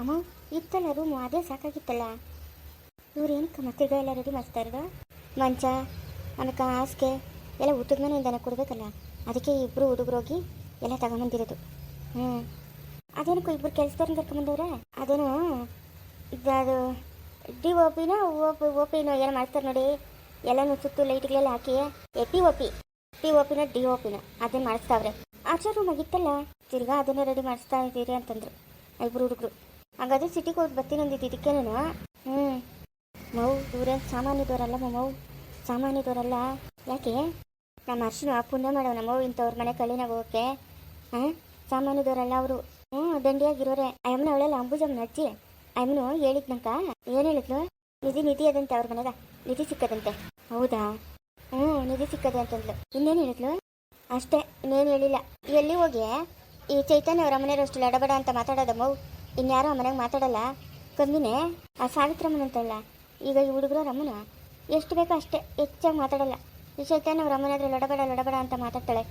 ಅಮ್ಮ, ಇತ್ತಲ್ಲ ರೂಮು ಅದೇ ಸಾಕಾಗಿತ್ತಲ್ಲ. ಇವ್ರು ಏನಕ್ಕೆ ಮತ್ತೆ ಎಲ್ಲ ರೆಡಿ ಮಾಡ್ತಾ ಇರೋದು? ಮಂಚ ಆಮೇಲೆ ಹಾಸಿಗೆ, ಎಲ್ಲ ಊಟದ ಮನೆಯಿಂದನೇ ಕೊಡಬೇಕಲ್ಲ. ಅದಕ್ಕೆ ಇಬ್ಬರು ಹುಡುಗರು ಹೋಗಿ ಎಲ್ಲ ತಗೊಂಬಂದಿರೋದು ಹ್ಞೂ ಅದೇನಕ್ಕೂ ಇಬ್ಬರು ಕೆಲಸದವ್ರನ್ನ ಕರ್ಕೊಂಬಂದವ್ರೆ ಅದೇನು ಅದು D O ಪಿನೋ O P O ಪಿನೋ ಏನು ಮಾಡ್ತಾರೆ ನೋಡಿ. ಎಲ್ಲನೂ ಸುತ್ತು ಲೈಟ್ಗಳೆಲ್ಲ ಹಾಕಿ A P O P P O ಪಿನ ಡಿ ಓ ಪಿನ ಅದೇ ಮಾಡಿಸ್ತಾವ್ರೆ. ಆಚೆ ರೂಮ್ ಆಗಿತ್ತಲ್ಲ, ತಿರ್ಗಾ ಅದನ್ನೇ ರೆಡಿ ಮಾಡಿಸ್ತಾ ಇದ್ದೀರಿ ಅಂತಂದ್ರು. ಇಬ್ಬರು ಹುಡುಗರು. ಹಾಗಾದ್ರೆ ಸಿಟಿಗೆ ಹೋಗಿ ಬರ್ತೀನಿ ಅಂದಿದ್ದು ಇದಕ್ಕೇನೇನು ಹ್ಞೂ ಮೌ ಇವ್ರೇನು ಸಾಮಾನ್ಯದವರಲ್ಲ ಮೌ ಸಾಮಾನ್ಯದವರಲ್ಲ. ಯಾಕೆ? ನಮ್ಮ ಅರ್ಶಿನ ಪುಣ್ಯ ಮಾಡೋ ಮೌ, ಇಂಥವ್ರ ಮನೆ ಕಳ್ಳಿನಾಗ ಹೋಗಕ್ಕೆ. ಹಾಂ ಸಾಮಾನ್ಯದವರಲ್ಲ ಅವರು. ಹ್ಞೂ, ದಂಡಿಯಾಗಿರೋರೆ. ಅಯ್ಯಮ್ಮನ ಅವಳೆಲ್ಲ ಅಂಬುಜಮ್ಮನ ಅಜ್ಜಿ ಅಯ್ಯಮ್ಮನು ಹೇಳಿದ್ನಂಕ ಏನು ಹೇಳಿದ್ಲು? ನಿಧಿ ನಿಧಿ ಅದಂತೆ ಅವ್ರ ಮನೆಗ. ನಿಧಿ ಸಿಕ್ಕದಂತೆ. ಹೌದಾ? ಹ್ಞೂ, ನಿಧಿ ಸಿಕ್ಕದೆ ಅಂತಂದ್ಲು. ಇನ್ನೇನು ಹೇಳಿದ್ಲು? ಅಷ್ಟೇ, ಇನ್ನೇನು ಹೇಳಿಲ್ಲ. ಎಲ್ಲಿ ಹೋಗಿ? ಈ ಚೈತನ್ಯ ಅವರ ಮನೆಯವರು ಅಷ್ಟು ಲಡಬಡ ಅಂತ ಮಾತಾಡೋದಮ್ಮ ಇನ್ಯಾರೋ ಮನೆಗೆ ಮಾತಾಡಲ್ಲ? ಕಮ್ಮಿನೇ ಆ ಸಾವಿತ್ರಮ್ಮನ ಅಂತಲ್ಲ. ಈಗ ಈ ಹುಡುಗರು ರಮನ ಎಷ್ಟು ಬೇಕೋ ಅಷ್ಟೇ, ಹೆಚ್ಚಾಗಿ ಮಾತಾಡಲ್ಲ. ಈ ಚೈತನ್ಯ ಅವ್ರ ಲಡಬಡ ಲೊಡಬೇಡ ಲೊಡಬೇಡ ಅಂತ ಮಾತಾಡ್ತಾಳೆ.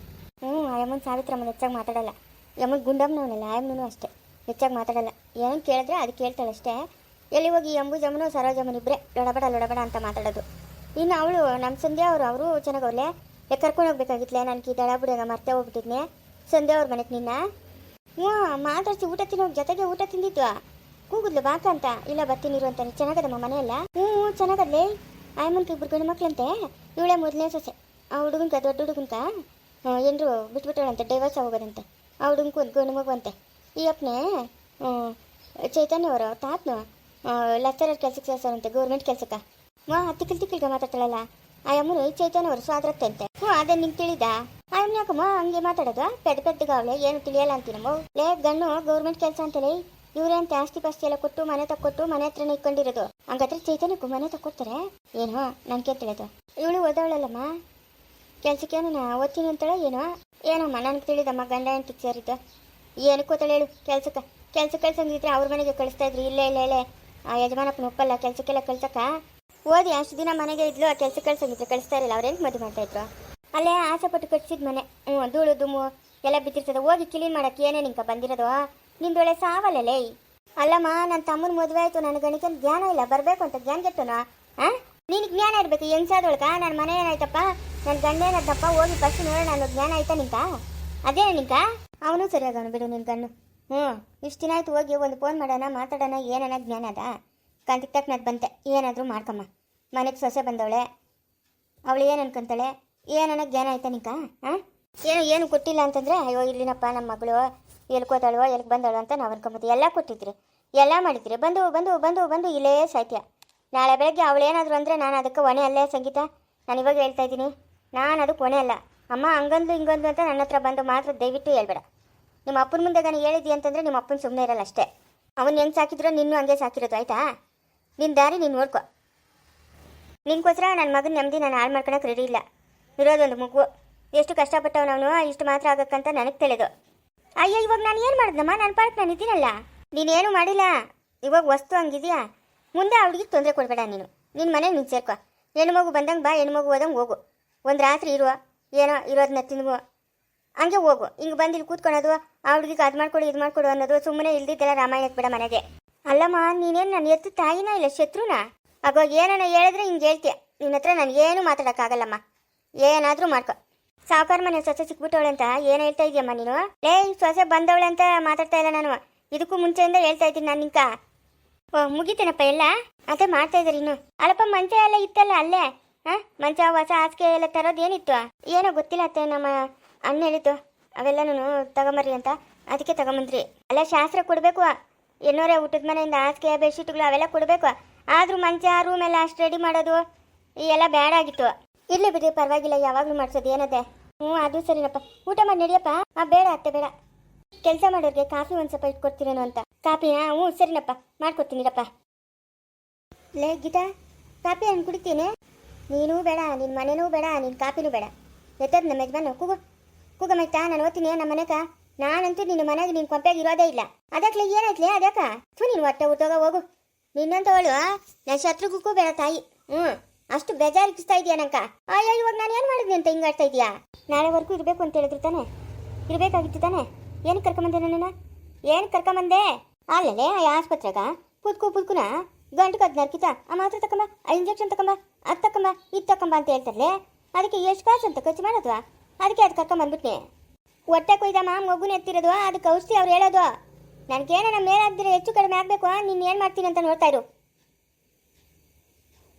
ಹ್ಞೂ ಆ ಯಮ್ಮನ ಸಾವಿತ್ರಮ್ಮನ ಹೆಚ್ಚಾಗಿ ಮಾತಾಡಲ್ಲ. ಯಮ್ಮನ ಗುಂಡಮ್ಮನವನಲ್ಲ ಆಯಮ್ಮನೂ ಅಷ್ಟೇ, ಹೆಚ್ಚಾಗಿ ಮಾತಾಡಲ್ಲ. ಏನು ಕೇಳಿದ್ರೆ ಅದು ಕೇಳ್ತಾಳೆ ಅಷ್ಟೇ. ಎಲ್ಲಿ ಹೋಗಿ ಅಂಬು ಜಮನು ಸರೋಜಮ್ಮನ ಇಬ್ಬರೇ ಲೊಡಬೇಡ ಲೊಡಬೇಡ ಅಂತ ಮಾತಾಡೋದು. ಇನ್ನು ಅವಳು ನಮ್ಮ ಸಂಧ್ಯಾ ಅವರು ಅವರು ಚೆನ್ನಾಗವ್ಲೆ ಕರ್ಕೊಂಡು ಹೋಗ್ಬೇಕಾಗಿತ್ತಲೇ ನನಗೆ ಈ ದಡ ಮರ್ತೇ ಹೋಗ್ಬಿಟ್ಟಿದ್ನೆ. ಸಂಧ್ಯಾ ಅವ್ರ ಮನೆಗೆ ನಿನ್ನ? ಹ್ಞೂ ಮಾತಾಡಿಸಿ ಊಟ ತಿನ್ನೋ ಜೊತೆಗೆ ಊಟ ತಿಂದಿದ್ವಾ? ಕೂಗುದ್ಲು ಬಾಕ ಅಂತ? ಇಲ್ಲ ಬರ್ತೀನಿರು ಅಂತಾನೆ. ಚೆನ್ನಾಗದಮ್ಮ ಮನೆಯಲ್ಲ? ಹ್ಞೂ ಚೆನ್ನಾಗದ್ಲೆ. ಆಯಮ್ಮನ್ಕ ಇಬ್ರು ಗಂಡು ಮಕ್ಳಂತೆ? ಇವಳೆ ಮೊದಲನೇ ಸೊಸೆ. ಆ ಹುಡುಗನ್ಕ ದೊಡ್ಡ ಹುಡುಗನ್ಕ ಏನರು ಬಿಟ್ಬಿಟ್ಟಳಂತೆ ಡೈವರ್ಸ್ ಹೋಗೋದಂತೆ ಆ ಹುಡುಗನ್ಕು ಒಂದು ಗಂಡು ಮಗುವಂತೆ. ಈ ಅಪ್ಪನೇ ಚೈತನ್ಯ ಅವರು, ತಾತನು ಲೆಕ್ಚರರ್ ಕೆಲ್ಸಕ್ಕೆ ಸೇರ್ಸಾರಂತೆ ಗೌರ್ಮೆಂಟ್ ಕೆಲ್ಸಕ್ಕೆ. ಮಾ, ತಿಕ್ಕಿಲ್, ತಿಕ್ಕಲ್ಗೆ ಮಾತಾಡ್ತಾಳಲ್ಲ? ಆ ಅಮ್ಮನು ಚೈತನ್ಯ ಅವರು ಸ್ವಾದ್ರತ್ತೆ ಅಂತೆ ಹ್ಞೂ ಅದೇ ನಿಂಗೆ ತಿಳಿದ? ಅಮ್ಮನ ಯಾಕಮ್ಮ ಹಂಗೆ ಮಾತಾಡೋದು ಪೆದ್ದ ಪೆದ್ದಗಾವಳೆ ಏನು ತಿಳಿಯಲ್ಲ ಅಂತೀನಮ್ಮ. ಲೇ ಗಣ್ಣು ಗೌರ್ಮೆಂಟ್ ಕೆಲಸ ಅಂತಲೇ, ಇವ್ರೇ ಅಂತ ಆಸ್ತಿ ಪಾಸ್ತಿ ಎಲ್ಲ ಕೊಟ್ಟು, ಮನೆ ತಕ್ಕೊಟ್ಟು, ಮನೆ ಹತ್ರನೇ ಇಟ್ಕೊಂಡಿರೋದು ಹಂಗಾದ್ರೆ ಚೈತನ್ಯಕ್ಕೂ ಮನೆ ತಕ್ಕೊಡ್ತಾರೆ? ಏನೋ, ನನ್ಗೆ ತಿಳಿಯೋದು ಇವಳು ಓದವಳಲ್ಲಮ್ಮ? ಕೆಲ್ಸಕ್ಕೇನು ನಾ ಓದ್ತೀನಿ ಅಂತೇಳ, ಏನೋ? ಏನಮ್ಮ, ನನಗೆ ತಿಳಿದಮ್ಮ, ಗಂಡ ಹೆಂಡತಿ ಸೇರಿದ್ದು? ಏನಕ್ಕೆ ಹೇಳು, ಕೆಲ್ಸಕ್ಕೆ, ಕೆಲ್ಸ ಕಳ್ಸಂಗಿದ್ರೆ ಅವ್ರ ಮನೆಗೆ ಕಳಿಸ್ತಾ ಇದ್ರು. ಇಲ್ಲೇ ಇಲ್ಲೇ ಇಲ್ಲೇ. ಆ ಯಜಮಾನಪ್ಪನ ಒಪ್ಪಲ್ಲ, ಕೆಲ್ಸಕ್ಕೆಲ್ಲ ಕಳ್ಸಕ್ಕ? ಓದಿ ಅಷ್ಟು ದಿನ ಮನೆಗೆ ಇದ್ಲು, ಆ ಕೆಲಸ ಕಳ್ಸಂಗಿದ್ರೆ ಕಳಿಸ್ತಾ ಇರಲಿಲ್ಲ. ಅವ್ರೇನು ಮದುವೆ ಮಾಡ್ತಾ ಇದ್ರು? ಅಲ್ಲೇ ಆಸೆ ಪಟ್ಟು ಕಟ್ಸಿದ ಮನೆ. ಹ್ಞೂ ಧೂಳು ದುಮ್ಮು ಎಲ್ಲ ಬಿದ್ದಿರ್ತದೆ ಹೋಗಿ ಕ್ಲೀನ್ ಮಾಡಕ್ಕೆ ಏನೇ ನಿಂಕ ಬಂದಿರೋದು? ನಿಂದೊಳೆ ಸಾವಲ್ಲಲೇ ಅಲ್ಲಮ್ಮ ನನ್ನ ತಮ್ಮನ ಮದುವೆ ಆಯ್ತು. ನನ್ನ ಗಣಿತ ಜ್ಞಾನ ಇಲ್ಲ. ಬರಬೇಕು ಅಂತ ಜ್ಞಾನ ಗೆಟ್ಟುನಾ ಹಾಂ ನಿನಗೆ ಜ್ಞಾನ ಇರಬೇಕು ಹೆಂಗ್ಸಾದೊಳಕ ನನ್ನ ಮನೆ ಏನಾಯ್ತಪ್ಪ? ನನ್ನ ಗಂಡ ಏನಾಯ್ತಪ್ಪ ಹೋಗಿ ಫಸ್ಟ್ ನೋಡೋಣ ಅನ್ನೋ ಜ್ಞಾನ ಆಯ್ತಾ ನಿಂಕ? ಅದೇ ನಿಂಕ? ಅವನು ಸರಿಯಾಗವನು ಬಿಡು ನಿನ್ನ ಗಣ್ಣು ಹ್ಞೂ ಇಷ್ಟು ದಿನ ಆಯ್ತು ಹೋಗಿ ಒಂದು ಫೋನ್ ಮಾಡೋಣ, ಮಾತಾಡೋಣ ಏನನ್ನ ಜ್ಞಾನ ಅದ? ಕಂತಿಗೆ ತಕ್ಕನದು ಬಂತೆ. ಏನಾದರೂ ಮಾಡ್ಕಮ್ಮ. ಮನೆಗೆ ಸೊಸೆ ಬಂದವಳೆ. ಅವಳು ಏನು ಅನ್ಕೊಂತಾಳೆ? ಏನನ್ನ ಜ್ಞಾನ ಆಯ್ತಾ ನಿಂಕ? ಹಾಂ ಏನು ಏನು ಕೊಟ್ಟಿಲ್ಲ ಅಂತಂದ್ರೆ, ಅಯ್ಯೋ ಇಲ್ಲಿನಪ್ಪ ನಮ್ಮ ಮಗಳು. ಎಲ್ಲಿ ಕೂತಾಳೋ ಎಲ್ಲಿಗೆ ಬಂದಳು ಅಂತ ನಾವು ಅನ್ಕೊಂಬೋದು ಎಲ್ಲ ಕೊಟ್ಟಿದ್ರಿ. ಎಲ್ಲ ಮಾಡಿದ್ರಿ. ಬಂದು ಬಂದು ಬಂದು ಬಂದು ಇಲ್ಲೇ ಸಾಹಿತ್ಯ ನಾಳೆ ಬೆಳಗ್ಗೆ ಅವಳು ಏನಾದರೂ ಅಂದರೆ ನಾನು ಅದಕ್ಕೆ ಹೊಣೆ ಅಲ್ಲೇ, ಸಂಗೀತ. ನಾನು ಇವಾಗ ಹೇಳ್ತಾ ಇದ್ದೀನಿ. ನಾನು ಅದಕ್ಕೆ ಹೊಣೆ ಅಲ್ಲ. ಅಮ್ಮ, ಹಂಗಂದು, ಹಿಂಗಂದು ಅಂತ ನನ್ನ ಹತ್ರ ಬಂದು ಮಾತ್ರ ದಯವಿಟ್ಟು ಹೇಳ್ಬೇಡ. ನಿಮ್ಮ ಅಪ್ಪನ ಮುಂದೆ ನಾನು ಹೇಳಿದ್ದಿ ಅಂತಂದರೆ ನಿಮ್ಮ ಅಪ್ಪನ ಸುಮ್ಮನೆ ಇರಲ್ಲ ಅಷ್ಟೇ. ಅವನು ಹೆಂಗೆ ಸಾಕಿದ್ರು ನಿನ್ನೂ ಹಂಗೆ ಸಾಕಿರೋದು, ಆಯ್ತಾ? ನಿನ್ನ ದಾರಿ ನೀನು ನೋಡ್ಕೊ. ನಿನ್ಗೋಸ್ಕರ ನನ್ನ ಮಗನ ನೆಮ್ಮದಿ ನಾನು ಹಾಳು ಮಾಡ್ಕೊಳಕ್ಕೆ ರೆಡಿ ಇಲ್ಲ. ಇರೋದೊಂದು ಮಗು. ಎಷ್ಟು ಕಷ್ಟಪಟ್ಟವನವನು ಇಷ್ಟು ಮಾತ್ರ ಆಗಕ್ಕಂತ ನನಗೆ ತಿಳಿದು. ಅಯ್ಯೋ, ಇವಾಗ ನಾನು ಏನು ಮಾಡಿದ್ನಮ್ಮ? ನನ್ನ ಪಾಡಕ್ಕೆ ನಾನು ಇದ್ದೀನಲ್ಲ. ನೀನೇನು ಮಾಡಿಲ್ಲ? ಇವಾಗ ವಸ್ತು ಹಂಗಿದೆಯಾ? ಮುಂದೆ ಅವಳಿಗೆ ತೊಂದರೆ ಕೊಡಬೇಡ ನೀನು. ನಿನ್ನ ಮನೆಗೆ ನೀನು ಸೇರ್ಕೊ. ಹೆಣ್ಣು ಮಗು ಬಂದಂಗೆ ಬಾ, ಹೆಣ್ಣು ಮಗು ಹೋದಂಗೆ ಹೋಗು. ಒಂದು ರಾತ್ರಿ ಇರುವ, ಏನೋ ಇರೋದನ್ನ ತಿನ್ನುವ. ಹಂಗೆ ಹೋಗು. ಹಿಂಗೆ ಬಂದು ಇಲ್ಲಿ ಕೂತ್ಕೊಳೋದು, ಆ ಹುಡುಗಿಗೆ ಅದು ಮಾಡ್ಕೊಡು, ಇದು ಮಾಡ್ಕೊಡು ಅನ್ನೋದು ಸುಮ್ಮನೆ ಇಲ್ದಿದ್ದೆಲ್ಲ ರಾಮಾಯಣಕ್ಕೆ ಬಿಡ ಮನೆಗೆ. ಅಲ್ಲಮ್ಮ, ನೀನೇನು ನನ್ನ ಎತ್ತು ತಾಯಿನ ಇಲ್ಲ ಶತ್ರುನಾ? ಅಗೋ, ಏನನ್ನ ಹೇಳಿದ್ರೆ ಹಿಂಗೆ ಹೇಳ್ತೀಯ? ನಿನ್ನ ಹತ್ರ ನಾನು ಏನು ಮಾತಾಡೋಕ್ಕಾಗಲ್ಲಮ್ಮ. ಏನಾದರೂ ಮಾಡ್ಕೊ. ಸಾವುಕಾರ ಮನೆ ಸೊಸೆ ಸಿಕ್ಬಿಟ್ಟವಳೆ ಅಂತ ಏನು ಹೇಳ್ತಾ ಇದೆಯಮ್ಮ ನೀನು? ಲೇ ಸೊಸೆ ಬಂದವಳೆ ಅಂತ ಮಾತಾಡ್ತಾ ಇಲ್ಲ ನಾನು. ಇದಕ್ಕೂ ಮುಂಚೆಯಿಂದ ಹೇಳ್ತಾ ಇದ್ದೀನಿ ನಾನು ನಿಂಕ ಓ, ಮುಗಿತೇನಪ್ಪ ಎಲ್ಲ? ಅದೇ ಮಾಡ್ತಾ ಇದ್ದಾರೆ ಇನ್ನು. ಅಲ್ಲಪ್ಪ, ಮಂಚ ಎಲ್ಲ ಇತ್ತಲ್ಲ ಅಲ್ಲೇ? ಹಾಂ? ಮಂಚ, ಹೊಸ ಹಾಸಿಗೆ ಎಲ್ಲ ತರೋದು ಏನಿತ್ತು? ಏನೋ ಗೊತ್ತಿಲ್ಲ ಅತ್ತೆ ನಮ್ಮ ಅಣ್ಣ ಹೇಳಿದ್ದು ಅವೆಲ್ಲನೂ ತಗೊಂಬರ್ರಿ ಅಂತ. ಅದಕ್ಕೆ ತಗೊಂಬಂದ್ರಿ. ಅಲ್ಲ, ಶಾಸ್ತ್ರ ಕೊಡಬೇಕು. ಏನೋರೇ ಊಟದ ಮನೆಯಿಂದ ಹಾಸಿಗೆ, ಬೆಡ್ಶೀಟ್ಗಳು ಅವೆಲ್ಲ ಕೊಡಬೇಕು. ಆದರೂ ಮಂಚ ರೂಮ್ ಎಲ್ಲ ಅಷ್ಟು ರೆಡಿ ಮಾಡೋದು, ಈ ಎಲ್ಲ ಬ್ಯಾಡ ಆಗಿತ್ತು. ಇಲ್ಲಿ ಬಿಡಿ ಪರವಾಗಿಲ್ಲ, ಯಾವಾಗಲೂ ಮಾಡಿಸೋದು ಏನದೆ? ಹ್ಞೂ, ಅದು ಸರಿನಪ್ಪ. ಊಟ ಮಾಡಿ ನಡಿಯಪ್ಪ. ಆ, ಬೇಡ ಅತ್ತೆ, ಬೇಡ. ಕೆಲಸ ಮಾಡೋರಿಗೆ ಕಾಫಿ ಒಂದು ಸ್ವಲ್ಪ ಇಟ್ಕೊಡ್ತೀರೇನೋ ಅಂತ. ಕಾಫಿನಾ ಹ್ಞೂ, ಸರಿನಪ್ಪ. ಮಾಡ್ಕೊಡ್ತೀನಿರಪ್ಪ. ಲೇ, ಗೀತಾ, ಕಾಫಿ ಹಣ್ಣು ಕುಡಿತೀನಿ. ನೀನೂ ಬೇಡ ನಿನ್ನ ಮನೆನೂ ಬೇಡ ನಿನ್ನ ಕಾಪಿನೂ ಬೇಡ. ಎತ್ತದ ನಮ್ಮ ಯಜಮಾನ ಕೂಗು ಕೂಗಮ್ಮ ಮೈತಾ, ನಾನು ಓದ್ತೀನಿ ನಮ್ಮ ಮನೆಗ ನಾನಂತೂ ನಿನ್ನ ಮನೆಗೆ ನಿನ್ನ ಕೊಂಪೆಗೆ ಇರೋದೇ ಇಲ್ಲ. ಅದಕ್ಕೆ ಏನಾಯ್ತಲೇ ಅದಕ್ಕ? ಥೂ, ನೀನು ಹೊಟ್ಟೆ ಹುಟ್ಟೋಗ ಹೋಗು. ನಿನ್ನಂತವಳು ನನ್ನ ಶತ್ರುಗೂ ಬೇಡ ತಾಯಿ. ಹ್ಞೂ ಅಷ್ಟು ಬೇಜಾರಿಗಿಸ್ತಾ ಇದೆಯಾ ನಂಕ. ಅಯ್ಯೋ, ಇವಾಗ ನಾನು ಏನು ಮಾಡಿದ್ನಿ ಅಂತ ಹಿಂಗಾಡ್ತಾ ನಾಳೆ ನಾಳೆವರೆಗೂ ಇರಬೇಕು ಅಂತ ಹೇಳಿದ್ರು ತಾನೆ? ಇರಬೇಕಾಗಿತ್ತು ತಾನೆ? ಏನು ಕರ್ಕೊಂಬಂದೆ ನನ್ನ ಏನು ಕರ್ಕೊಂಬಂದೆ? ಅಲ್ಲೇ ಆ ಆಸ್ಪತ್ರೆಗ? ಪುದ್ಕು, ಪುದ್ಕುನ? ಗಂಟು ಕದ್ ನರ್ಕಿತ? ಆ ಮಾತ್ರ ತಕೊಂಬ? ಆ ಇಂಜೆಕ್ಷನ್ ತಕೊಂಬ? ಅದು ತಕೊಂಬ? ಇದು ತಕೊಂಬ ಅಂತ ಹೇಳ್ತಾರಲೆ ಅದಕ್ಕೆ ಎಷ್ಟು ಕಾಸು ಅಂತ ಖರ್ಚು ಮಾಡೋದು ಅದಕ್ಕೆ ಅದು ಕರ್ಕೊಂಬಂದ್ಬಿಟ್ನೆ. ಹೊಟ್ಟೆ ಕೊಯ್ದಮ್ಮ ಮಗುನ ಎತ್ತಿರೋದು, ಅದಕ್ಕೆ ಔಷಧಿ ಅವ್ರು ಹೇಳೋದು. ನನಗೇನ ನಮ್ಮ ಹೆಚ್ಚು ಕಡಿಮೆ ಆಗಬೇಕು, ನೀನು ಏನು ಮಾಡ್ತೀನಿ ಅಂತ ನೋಡ್ತಾ ಇರು.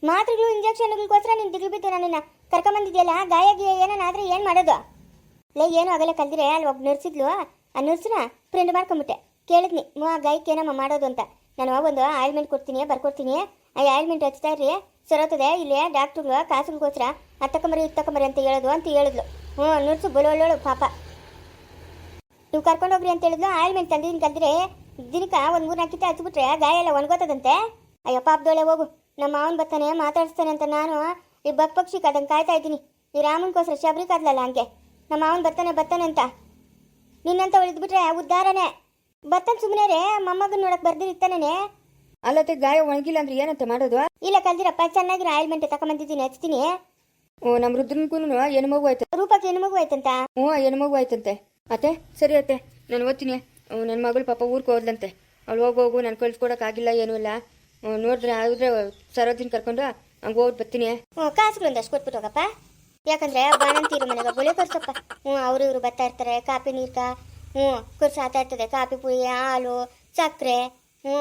ಮಾತ್ರೆಗಳು ಇಂಜೆಕ್ಷನ್ಗಳಿಗೋಸ್ಕರ ನೀನು ದಿಗ್ಲು ಬಿದ್ದು ನನ್ನನ್ನು ಕರ್ಕೊಂಬಂದಿದ್ಯಲ್ಲ ಗಾಯ ಗೀಯ ಏನಾದ್ರೆ ಏನು ಮಾಡೋದು? ಲೇ, ಏನು ಆಗಲ್ಲ ಕಲ್ದಿರೆ, ಅಲ್ಲಿ ಒಬ್ಬ ನರ್ಸಿದ್ಲು. ಆ ನರ್ಸ್ನ ಪ್ರಿಂಟ್ ಮಾಡ್ಕೊಂಬಿಟ್ಟೆ. ಕೇಳಿದ್ನಿ, ಮಾ ಗಾಯಕ್ಕೆ ಏನಮ್ಮ ಮಾಡೋದು ಅಂತ. ನಾನು ಒಂದು ಆಯಿಲ್ಮೆಂಟ್ ಕೊಡ್ತೀನಿ, ಬರ್ಕೊಡ್ತೀನಿ. ಆ ಆಯಿಲ್ಮೆಂಟ್ ಹಚ್ತಾ ಇರ್ರಿ. ಸರೋತದೆ, ಇಲ್ಲಿ ಡಾಕ್ಟ್ರುಗಳು ಕಾಸುಗೋಸ್ಕರ ಅದು ತಕೊಂಬರಿ ಅಂತ ಹೇಳೋದು ಅಂತ ಹೇಳಿದ್ಲು. ಹ್ಞೂ, ನರ್ಸು ಬಲೋಳೋಳು, ಪಾಪ. ನೀವು ಕರ್ಕೊಂಡೋಗ್ರಿ ಅಂತ ಹೇಳಿದ್ಲು. ಆಯಿಲ್ಮೆಂಟ್ ತಂದಿದ್ದೀನಿ ಕಂದ್ರೆ. ದಿನಕ್ಕೆ ಒಂದು ಮೂರು ನಾಲ್ಕಿತ ಹಚ್ಬಿಟ್ರೆ ಗಾಯ ಎಲ್ಲ ಒಣಗೋತದಂತೆ. ಅಯ್ಯೋ ಪಾಪದೊಳೆ ಹೋಗು. ನಮ್ಮ ಮಾವನ್ ಬರ್ತಾನೆ ಮಾತಾಡಿಸ್ತಾನೆ ಅಂತ ನಾನು ಈ ಬಕ್ ಪಕ್ಷಿ ಕದಂಗೆ ಕಾಯ್ತಾ ಇದ್ದೀನಿ. ಈ ರಾಮನ್ಗೋಸ್ಕರ ಶಬರಿ ಕದ್ಲಲ್ಲ ಹಂಗೆ. ನಮ್ಮ ಮಾವನ್ ಬರ್ತಾನೆ ಬರ್ತಾನೆ ಅಂತ. ನಿನ್ನಂತ ಉಳಿದ್ಬಿಟ್ರೆ ಉದ್ಧಾರನೇ ಬರ್ತಾನೆ ಸುಮ್ಮನೆ ರೇ ಮೊಮ್ಮಗನ್ ನೋಡಕ್ ಬರ್ದಿರ್ತಾನೆ ಅಲ್ಲತ್ತೆ ಗಾಯ ಒಣಗಿಲ್ಲ ಅಂದ್ರೆ ಏನಂತ ಮಾಡೋದು? ಇಲ್ಲ ಕಲ್ದಿರಪ್ಪ ಚೆನ್ನಾಗಿರೋ. ಆಯಿಲ್ಮೆಂಟ್ ತಕೊಂಬಂದಿದ್ದೀನಿ ಹಚ್ತೀನಿ. ಓ ನಮ್ಮ ರುದ್ರನ್ಗೂ ಏನು ಮಗು ಆಯ್ತು. ರೂಪಕ್ಕೆ ಹೆಣ್ಮಗು ಮಗು ಆಯ್ತಂತ? ಹ್ಞೂ ಮಗು ಆಯ್ತಂತೆ. ಅತ್ತೆ, ಸರಿ ಅತ್ತೆ. ನಾನು ಓದ್ತೀನಿ. ನನ್ನ ಮಗಳು ಪಾಪ ಊರಿಗೆ ಹೋದ್ಲಂತೆ. ಅವ್ಳು ಹೋಗಿ ಹೋಗು, ನಾನು ಕಳ್ಸ್ಕೊಡಕ್ಕಾಗಿಲ್ಲ ಏನೂ ಇಲ್ಲ. ನೋಡಿದ್ರೆ ಆದರೆ ಸರೋಜಿನ ಕರ್ಕೊಂಡು ಹಂಗೆ ಹೋಗಿ ಬರ್ತೀನಿ. ಹ್ಞೂ ಕಾಸುಗಳು ಕೊಟ್ಬಿಟ್ಟು ಹೋಗಪ್ಪ. ಯಾಕಂದ್ರೆ ಬಾಣಂತೀರು ಮನೆಗೆ ಗುಳೆ ಕೊರ್ಸಪ್ಪ ಹ್ಞೂ ಅವರು ಇವರು ಬರ್ತಾ ಇರ್ತಾರೆ, ಕಾಫಿ ನೀರ್ಕ. ಹ್ಞೂ ಕುರ್ಸು ಆತಾ ಇರ್ತದೆ, ಕಾಫಿ, ಪುಡಿ, ಹಾಲು, ಸಕ್ಕರೆ. ಹ್ಞೂ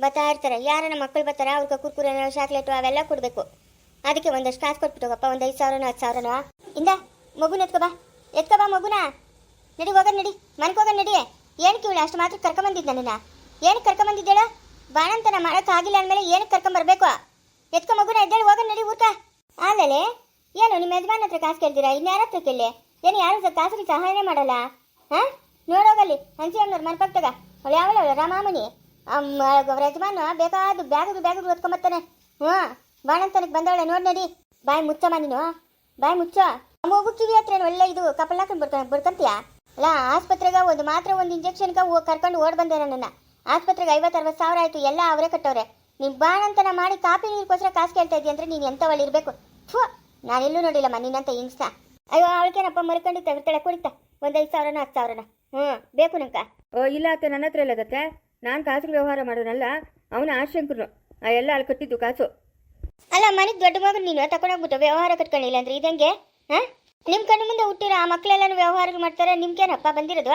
ಬರ್ತಾ ಇರ್ತಾರೆ. ಯಾರನ್ನ ಮಕ್ಕಳು ಬರ್ತಾರೆ ಅವ್ರಿಗೆ ಕುರ್ಕುರೆ, ಚಾಕ್ಲೇಟು ಅವೆಲ್ಲ ಕೊಡಬೇಕು. ಅದಕ್ಕೆ ಒಂದಷ್ಟು ಕಾಸು ಕೊಟ್ಬಿಟ್ಟು ಹೋಗಪ್ಪ, ಒಂದು ಐದು ಸಾವಿರನೋ, ಹತ್ತು ಸಾವಿರನೋ. ಇಂದ, ಮಗುನ ಎತ್ಕೊಬಾ ಬಾ. ಮಗುನಾ ಬಾ ಮಗುನ. ನಡಿ ಹೋಗ ನಡಿ, ಮನೆಗೆ ಹೋಗ ನಡಿ. ಏನಕ್ಕೆ ಇವಳು ಅಷ್ಟು ಮಾತ್ರ ಕರ್ಕೊಂಬಂದಿದ್ದ ನನ್ನ ಏನಕ್ಕೆ ಕರ್ಕೊಂಬಂದಿದ್ದೇಳ ಬಾಣಂತನ ಮಾಡೋಕ್ಕಾಗಿಲ್ಲ ಅಂದಮೇಲೆ ಏನಕ್ಕೆ ಕರ್ಕೊಂಬರ್ಬೇಕು ಎತ್ಕೊ ಮಗುನ ಎದ್ದೇಳಿ ಹೋಗ ನಡಿ ಊಟ. ಆಮೇಲೆ, ಏನು, ನಿಮ್ಮ ಯಜಮಾನ್ ಹತ್ರ ಕಾಸು ಕೇಳ್ತೀರಾ? ಇನ್ಯಾರ ಹತ್ರ ಕೇಳಿ ಏನು, ಯಾರು ಸಹ ಕಾಸಿಗೆ ಸಹಾಯನೇ ಮಾಡಲ್ಲ? ಹಾಂ? ನೋಡೋಗಲ್ಲಿ ಹಂಸಿ ಅಮ್ಮನವ್ರು ಮನೆ ಪಕ್ಕದಾಗ ಅವಳು ಯಾವಳು ರಾಮಾಮಣಿ ಅವ್ರ ಯಜಮಾನ ಬೇಕಾದ ಬ್ಯಾಗದು ಬ್ಯಾಗದು ಹೊತ್ಕೊಂಬರ್ತಾನೆ ಹ್ಞೂ ಬಾಣಂತನಕ್ಕೆ ಬಂದವಳೆ, ನೋಡಿ ನಡಿ. ಬಾಯಿ ಮುಚ್ಚಮ್ಮ ನೀನು. ಬಾಯಿ ಮುಚ್ಚ. ಮಗು ಕಿವಿ ಹತ್ರ ಒಳ್ಳೆ ಇದು, ಕಪಲ್ ಹಾಕೊಂಡು ಬರ್ತಾನೆ ಬರ್ಕೊಂತೀಯ? ಅಲ್ಲ ಆಸ್ಪತ್ರೆಗೆ ಒಂದು ಮಾತ್ರ ಒಂದು ಇಂಜೆಕ್ಷನ್ಗೆ ಕರ್ಕೊಂಡು ಓಡ್ ಬಂದೆ ನನ್ನ. ಆಸ್ಪತ್ರೆಗೆ ಐವತ್ತು ಅರವತ್ತು ಸಾವಿರ ಆಯಿತು ಎಲ್ಲ ಅವರೇ ಕಟ್ಟವ್ರೆ ನೀನು ಬಾಣಂತನ ಮಾಡಿ ಕಾಪಿ ನೀರಿಗೋಸ್ಕರ ಕಾಸು ಕೇಳ್ತಾ ಇದ್ದೀಯ ಅಂದ್ರೆ ನೀನು ಎಂಥವಳು ಇರಬೇಕು? ಥೂ ನಾನೆಲ್ಲೂ ನೋಡಿಲ್ಲಮ್ಮ ನಿನ್ನಂತ ಹಿಂಗ್ಸ ಅಯ್ಯೋ ಅವಳಿಗೇನಪ್ಪ ಮರ್ಕೊಂಡಿತ್ತ ಬಿಡ್ತಾಳೆ ಕುಡಿತ ಒಂದು ಐದು ಸಾವಿರನ ಹತ್ತು ಸಾವಿರನ. ಹ್ಞೂ ಬೇಕು ನಂಕ ಓ ಇಲ್ಲ ಅತ್ತೆ ನನ್ನ ಹತ್ರ ಇಲ್ಲದತ್ತೆ ನಾನು ಕಾಸು ವ್ಯವಹಾರ ಮಾಡೋನಲ್ಲ ಅವನ ಆಶಂಕರು ಆ ಎಲ್ಲ ಅಲ್ಲಿ ಕಟ್ಟಿದ್ದು ಕಾಸು. ಅಲ್ಲ ಮನೆಗೆ ದೊಡ್ಡ ಮಗು ನೀನು ತಕೊಂಡೋಗ್ಬಿಟ್ಟು ವ್ಯವಹಾರ ಕಟ್ಕೊಂಡಿಲ್ಲ ಅಂದ್ರೆ ಇದಂಗೆ ಹಾಂ? ನಿಮ್ಮ ಕಣ್ಣು ಮುಂದೆ ಹುಟ್ಟಿರೋ ಆ ಮಕ್ಕಳೆಲ್ಲನೂ ವ್ಯವಹಾರ ಮಾಡ್ತಾರೆ ನಿಮ್ಗೇನಪ್ಪ ಬಂದಿರೋದು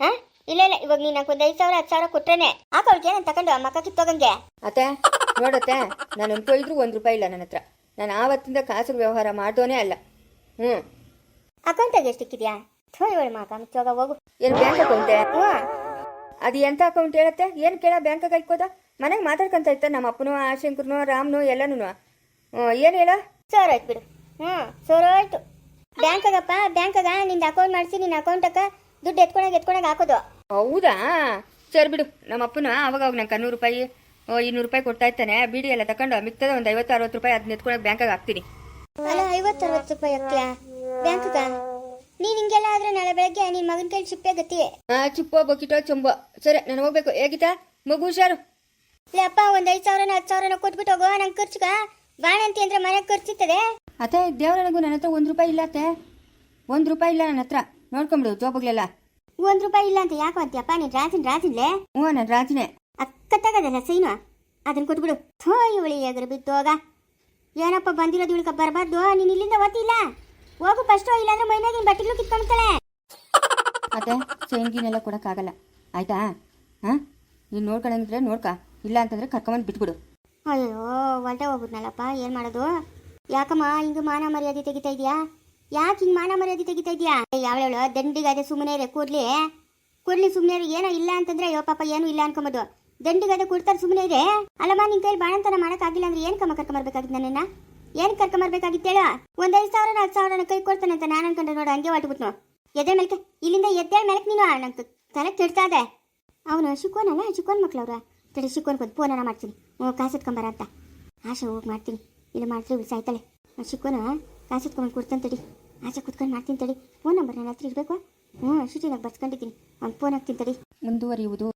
ಹಾ? ಇಲ್ಲ ಇಲ್ಲ ಇವಾಗ ನೀನು ನಂಗೆ ಒಂದು ಐದು ಸಾವಿರ ಹತ್ತು ಸಾವಿರ ಕೊಟ್ರೇನೆ. ಹಾಕೊಳ್ಕೆ ನಾನು ತಗೊಂಡು ಆ ಮಕ್ಕ ಕಿತ್ತೋಗಂಗೆ ಅತ್ತೆ ನೋಡತ್ತೆ ನಾನು ಅನ್ಕೊಯ್ದ್ರು ಒಂದು ರೂಪಾಯಿ ಇಲ್ಲ ನನ್ನ ಹತ್ರ ನಾನು ಆವತ್ತಿಂದ ಕಾಸಿಗೆ ವ್ಯವಹಾರ ಮಾಡ್ದೋನೇ ಅಲ್ಲ. ಹ್ಞೂ ಅಕೌಂಟಾಗ ಎಷ್ಟು ಇಕ್ಕಿದ್ಯಾ? ಥೋ ಇವಳು ಮಗ ಮುಚ್ಚೋಗ ಹೋಗು. ಏನು ಬ್ಯಾಂಕ್ ಅಕೌಂಟೆ ಹ್ಞೂ ಅದು ಎಂಥ ಅಕೌಂಟ್ ಹೇಳತ್ತೆ? ಏನು ಕೇಳ ಬ್ಯಾಂಕಾಗ ಇಕ್ಕೋದ ಮನೆಗೆ ಮಾತಾಡ್ಕೊಂತ ಇತ್ತ ನಮ್ಮ ಅಪ್ಪನು ಆಶಂಕರ್ನು ರಾಮ್ನು ಎಲ್ಲನೂ ಏನು ಹೇಳ? ಆಯ್ತು ಬಿಡು. ಹ್ಞೂ ಸೋರೋಯ್ತು ಬ್ಯಾಂಕಾಗಪ್ಪ ಬ್ಯಾಂಕಾಗ ನಿಂದು ಅಕೌಂಟ್ ಮಾಡಿಸಿ ನಿನ್ನ ಅಕೌಂಟಕ್ಕ ದುಡ್ಡು ಎತ್ಕೊಂಡಾಗ ಎತ್ಕೊಂಡಾಗ ಹಾಕೋದು. ಹೌದಾ? ಸರಿ ಬಿಡು ನಮ್ಮ ಅಪ್ಪನ ಅವಾಗ ಅವಾಗ ನಂಗೆ ನೂರು ರೂಪಾಯಿ ಇನ್ನೂರು ರೂಪಾಯಿ ಕೊಡ್ತಾ ಇರ್ತಾನೆ. ಬಿಡಿ ಎಲ್ಲ ತಗೊಂಡು ಮಿಕ್ತದ ಒಂದು ಐವತ್ತು ಅರವತ್ತು ರೂಪಾಯಿ ಅದನ್ನ ಎತ್ಕೊಳಕ್ಕೆ ಬ್ಯಾಂಕಾಗ ಹಾಕ್ತೀನಿ. ಅಲ್ಲ ಐವತ್ತು ಅರವತ್ತು ರೂಪಾಯಿ ಹಾಕ್ತೀಯಾ ಬ್ಯಾಂಕ್ಗ? ನೀನು ಹಿಂಗೆಲ್ಲ ಆದ್ರೆ ನಾಳೆ ಬೆಳಗ್ಗೆ ನಿನ್ನ ಮಗನ ಕೈ ಚಿಪ್ಪೆ ಗತಿ. ಆ ಚಿಪ್ಪೋ ಬೊಕಿಟೋ ಚೊಂಬೋ. ಸರಿ ನಾನು ಹೋಗ್ಬೇಕು. ಹೇಗಿತಾ ಮಗು ಹುಷಾರು? ಲೇ ಅಪ್ಪ ಒಂದು ಐದು ಸಾವಿರನ ಹತ್ತು ಸಾವಿರನ ಕೊಟ್ಬಿಟ್ಟು ಹೋಗೋ. ನಂಗೆ ಖರ್ಚುಗ ಬಾಣಂತಿ ಅಂದ್ರೆ ಮನೆಗೆ ಖರ್ಚಿರ್ತದೆ ಅತ್ತೆ ದೇವರನಿಗೂ ನನ್ನ ಹತ್ರ ಒಂದು ರೂಪಾಯಿ ಇಲ್ಲ ಅತ್ತೆ. ಒಂದು ರೂಪಾಯಿ ಇಲ್ಲ ನನ್ನ ಹತ್ರ. ನೋಡ್ಕೊಂಬಿಡು ಜೋಬಗ್ಲೆಲ್ಲ ಒಂದು ರೂಪಾಯಿ ಇಲ್ಲ ಅಂತ ಯಾಕೆ ಅಂತೀಯಪ್ಪ? ನೀನು ರಾಜಿನ ರಾಜಿನ್ಲೆ ಹ್ಞೂ ನಾನು ರಾಜಿನೇ ಅಕ್ಕ ತಗದಲ್ಲ ಸೈನು? ಅದನ್ನ ಕೊಟ್ಬಿಡು. ಥೋ ಇವಳಿ ಎಗರು ಬಿತ್ತೋಗ ಏನಪ್ಪ ಬಂದಿರೋದು ಇವಳಿಗೆ ಬರಬಾರ್ದು? ನೀನು ಇಲ್ಲಿಂದ ಓದಿಲ್ಲ ಹೋಗು ಫಸ್ಟು ಇಲ್ಲಾಂದ್ರೆ ಮೈನಾಗಿನ ಬಟ್ಟೆಗಳು ಕಿತ್ಕೊಂಡ್ತಾಳೆ ಅತ್ತೆ ಚೈನ್ಗಿನೆಲ್ಲ ಕೊಡೋಕ್ಕಾಗಲ್ಲ. ಆಯ್ತಾ? ಹಾಂ? ನೀನು ನೋಡ್ಕೊಂಡಂಗಿದ್ರೆ ನೋಡ್ಕ. ಇಲ್ಲ ಅಂತಂದ್ರೆ ಕರ್ಕೊಂಬಂದು ಬಿಟ್ಬಿಡು. ಅಯ್ಯೋ ಹೊಲ್ಟೆ ಹೋಗ್ಬಿಟ್ನಲ್ಲಪ್ಪ? ಏನು ಮಾಡೋದು? ಯಾಕಮ್ಮ ಹಿಂಗ ಮಾನ ಮರ್ಯಾದೆ ತೆಗಿತಾ ಇದೆಯಾ? ಯಾಕೆ ಹಿಂಗೆ ಮಾನ ಮರ್ಯಾದೆ ತೆಗಿತಾ ಇದೆಯಾ? ಯಾವಳವಳು ದಂಡಿಗಾದೆ ಸುಮ್ಮನೆ ರೇ ಕೂರ್ಲಿ ಕೂಡ್ಲಿ ಸುಮ್ಮನೆ ಏನೋ ಇಲ್ಲ ಅಂತಂದ್ರೆ, ಅಯ್ಯೋ ಪಾಪ, ಏನು ಇಲ್ಲ ಅನ್ಕೊಂಬೋದು ದಂಡಿಗಾದೆ ಕೊಡ್ತಾರೆ ಸುಮ್ಮನೆ ಇದೆ ಅಲ್ಲಮ್ಮ, ನಿನ್ ಕೈಲಿ ಬಾಣಂತನ ಮಾಡೋಕ್ಕಾಗಿಲ್ಲ ಅಂದ್ರೆ ಏನು ಕಮ್ಮ ಕರ್ಕೊಂಬರ್ಬೇಕಾಗಿತ್ತು ನನ್ನನ್ನ? ಏನು ಕರ್ಕೊಂಬರ್ಬೇಕಾಗಿತ್ತು ಹೇಳ? ಒಂದು ಐದು ಸಾವಿರ ಹತ್ತು ಸಾವಿರ ಕೈ ಕೊಡ್ತಾನೆ ಅಂತ ನಾನು ಅನ್ಕೊಂಡ್ರೆ ನೋಡು, ಹಂಗೆ ಹೊಟ್ಬಿಟ್ನು ಎದೆ ಮೇಲ್ಕೆ ಇಲ್ಲಿಂದ ಎದ್ದೆ ಮೇಲಕ್ಕೆ ನೀನು ನಂಗೆ ತಲೆ ಕೆಡ್ತಾ ಇದೆ ಅವನು ಶಿಕೋನಲ್ಲ, ಶಿಕೋನ್ ಮಕ್ಳವ್ರ. ತಡಿ, ಶಿಕೋನ್ ಬಂದು ಫೋನನ್ನ ಮಾಡ್ತೀನಿ. ಹ್ಞೂ ಕಾಸು ಅಂತ. ಆಶೆ, ಹೋಗಿ ಮಾಡ್ತೀನಿ. ಇಲ್ಲ ಇವಳು ಸಾಯ್ತಾಳೆ. ಶಿಕ್ಕೋನ ಕಾಸು ಎತ್ಕೊಂಡು ಕೊಡ್ತಾನೆ ತಡಿ. ಆಚೆ ಕುತ್ಕೊಂಡು ಮಾಡ್ತೀನಿ ತಡಿ. ಫೋನ್ ನಂಬರ್ ನನ್ನ ಹತ್ರ ಇರಬೇಕು? ಹ್ಞೂ ಶೂಟಿನಾಗ ಬರ್ಸ್ಕೊಂಡಿದ್ದೀನಿ. ಅವ್ನು ಫೋನ್ ಹಾಕ್ತೀನಿ ತಡಿ. ಮುಂದುವರಿಯುವುದು